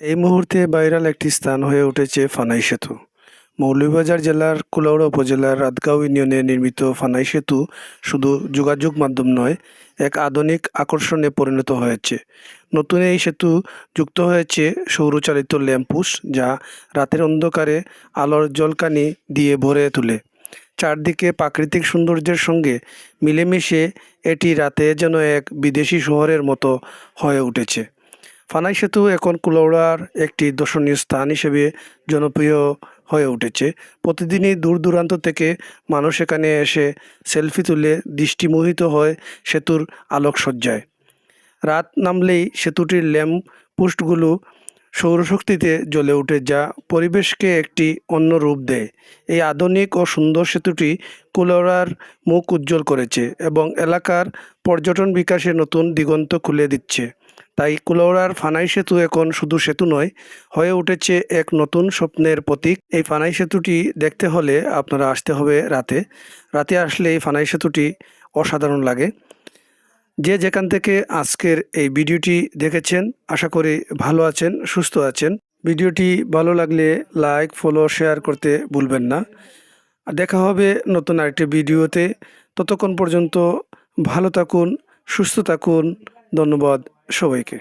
এই মুহূর্তে ভাইরাল একটি স্থান হয়ে উঠেছে ফানাই সেতু। মৌলভীবাজার জেলার কুলাউড়া উপজেলার রাতগাঁও ইউনিয়নে নির্মিত ফানাই সেতু শুধু যোগাযোগ মাধ্যম নয়, এক আধুনিক আকর্ষণে পরিণত হয়েছে। নতুন এই সেতু যুক্ত হয়েছে সৌরচালিত ল্যাম্পুস যা রাতের অন্ধকারে আলোর জলকানি দিয়ে ভরে তোলে। চারদিকে প্রাকৃতিক সৌন্দর্যের সঙ্গে মিলেমিশে এটি রাতে যেন এক বিদেশি শহরের মতো হয়ে উঠেছে। ফানাই সেতু এখন কুলাউড়ার একটি দর্শনীয় স্থান হিসেবে জনপ্রিয় হয়ে উঠেছে। প্রতিদিনই দূর দূরান্ত থেকে মানুষ এখানে এসে সেলফি তুলে দৃষ্টিমোহিত হয় সেতুর আলোকসজ্জায়। রাত নামলেই সেতুটির ল্যাম্প পোস্টগুলো সৌরশক্তিতে জ্বলে ওঠে যা পরিবেশকে একটি অন্য রূপ দেয়। এই আধুনিক ও সুন্দর সেতুটি কুলাউড়ার মুখ উজ্জ্বল করেছে এবং এলাকার পর্যটন বিকাশে নতুন দিগন্ত খুলে দিচ্ছে। তাই কুলাউড়ার ফানাই সেতু এখন শুধু সেতু নয়, হয়ে উঠেছে এক নতুন স্বপ্নের প্রতীক। এই ফানাই সেতুটি দেখতে হলে আপনারা আসতে হবে রাতে। রাতে আসলে এই ফানাই সেতুটি অসাধারণ লাগে। যে যেখান থেকে আজকের এই ভিডিওটি দেখেছেন, আশা করি ভালো আছেন, সুস্থ আছেন। ভিডিওটি ভালো লাগলে লাইক, ফলো, শেয়ার করতে ভুলবেন না। দেখা হবে নতুন আরেকটি ভিডিওতে। ততক্ষণ পর্যন্ত ভালো থাকুন, সুস্থ থাকুন। ধন্যবাদ। সবাইকে